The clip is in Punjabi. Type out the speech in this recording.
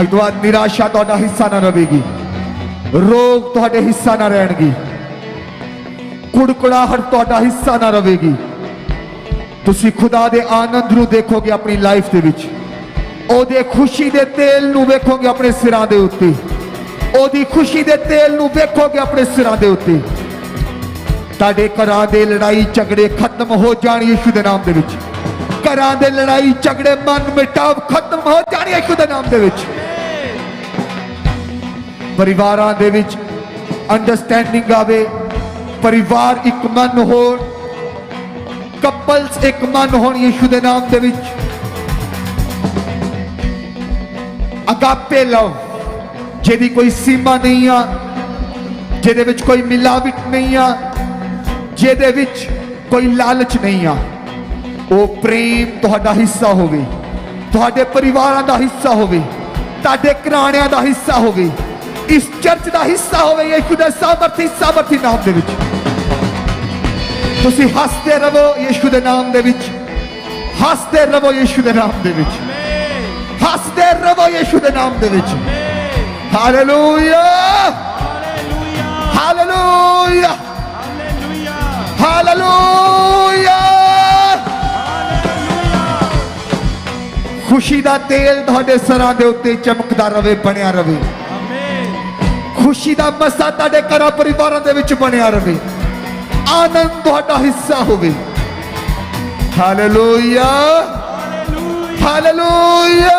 ਅੱਜ ਤੋਂ ਬਾਅਦ ਨਿਰਾਸ਼ਾ ਤੁਹਾਡਾ ਹਿੱਸਾ ਨਾ ਰਹੇਗੀ। ਰੋਗ ਤੁਹਾਡੇ ਹਿੱਸਾ ਨਾ ਰਹਿਣਗੇ। ਕੁੜਕੁੜਾਹਟ ਤੁਹਾਡਾ ਹਿੱਸਾ ਨਾ ਰਹੇਗੀ। ਤੁਸੀਂ ਖੁਦਾ ਦੇ ਆਨੰਦ ਨੂੰ ਦੇਖੋਗੇ ਆਪਣੀ ਲਾਈਫ ਦੇ ਵਿੱਚ। ਉਹਦੇ ਖੁਸ਼ੀ ਦੇ ਤੇਲ ਨੂੰ ਵੇਖੋਗੇ ਆਪਣੇ ਸਿਰਾਂ ਦੇ ਉੱਤੇ। ਉਹਦੀ ਖੁਸ਼ੀ ਦੇ ਤੇਲ ਨੂੰ ਵੇਖੋਗੇ ਆਪਣੇ ਸਿਰਾਂ ਦੇ ਉੱਤੇ। ਤੁਹਾਡੇ ਘਰਾਂ ਦੇ ਲੜਾਈ ਝਗੜੇ ਖਤਮ ਹੋ ਜਾਣ ਯਿਸੂ ਦੇ ਨਾਮ ਦੇ ਵਿੱਚ। ਘਰਾਂ ਦੇ ਲੜਾਈ ਝਗੜੇ ਮਨ ਮਿਟਾਵ ਖਤਮ ਹੋ ਜਾਣ ਯਿਸੂ ਦੇ ਨਾਮ ਦੇ ਵਿੱਚ। ਪਰਿਵਾਰਾਂ ਦੇ ਵਿੱਚ ਅੰਡਰਸਟੈਂਡਿੰਗ ਆਵੇ, ਪਰਿਵਾਰ ਇੱਕ ਮਨ ਹੋਣ ਕਪਲਸ ਇੱਕ ਮਨ ਹੋਣ ਯਿਸੂ ਦੇ ਨਾਮ ਦੇ ਵਿੱਚ। ਅਗਾਪੇ ਲਵ, ਜਿਹਦੀ ਕੋਈ ਸੀਮਾ ਨਹੀਂ ਆ, ਜਿਹਦੇ ਵਿੱਚ ਕੋਈ ਮਿਲਾਵਟ ਨਹੀਂ ਆ, ਜਿਹਦੇ ਵਿੱਚ ਕੋਈ ਲਾਲਚ ਨਹੀਂ ਆ। ਉਹ ਪ੍ਰੇਮ ਤੁਹਾਡਾ ਹਿੱਸਾ ਹੋਵੇ, ਤੁਹਾਡੇ ਪਰਿਵਾਰਾਂ ਦਾ ਹਿੱਸਾ ਹੋਵੇ, ਤੁਹਾਡੇ ਘਰਾਣਿਆਂ ਦਾ ਹਿੱਸਾ ਹੋਵੇ। ਇਸ ਚਰਚ ਦਾ ਹਿੱਸਾ ਹੋਵੇ ਯਿਸੂ ਦੇ ਸਾਮਰਥੀ ਸਾਮਰਥੀ ਨਾਮ ਦੇ ਵਿੱਚ ਤੁਸੀਂ ਹੱਸਦੇ ਰਹੋ ਯਿਸੂ ਦੇ ਨਾਮ ਦੇ ਵਿੱਚ ਹੱਸਦੇ ਰਹੋ ਯਿਸੂ ਦੇ ਨਾਮ ਦੇ ਵਿੱਚ ਹੱਸਦੇ ਰਹੋ ਯਿਸੂ ਦੇ ਨਾਮ ਦੇ ਵਿੱਚ ਹਾਲੇਲੂਇਆ ਹਾਲੇਲੂਇਆ ਹਾਲੇਲੂਇਆ ਖੁਸ਼ੀ ਦਾ ਤੇਲ ਤੁਹਾਡੇ ਸਰਾਂ ਦੇ ਉੱਤੇ ਚਮਕਦਾ ਰਵੇ ਬਣਿਆ ਰਵੇ ਖੁਸ਼ੀ ਦਾ ਮਸਾ ਤੁਹਾਡੇ ਘਰਾਂ ਪਰਿਵਾਰਾਂ ਦੇ ਵਿੱਚ ਬਣਿਆ ਰਹੇ ਆਨੰਦ ਤੁਹਾਡਾ ਹਿੱਸਾ ਹੋਵੇ। Hallelujah hallelujah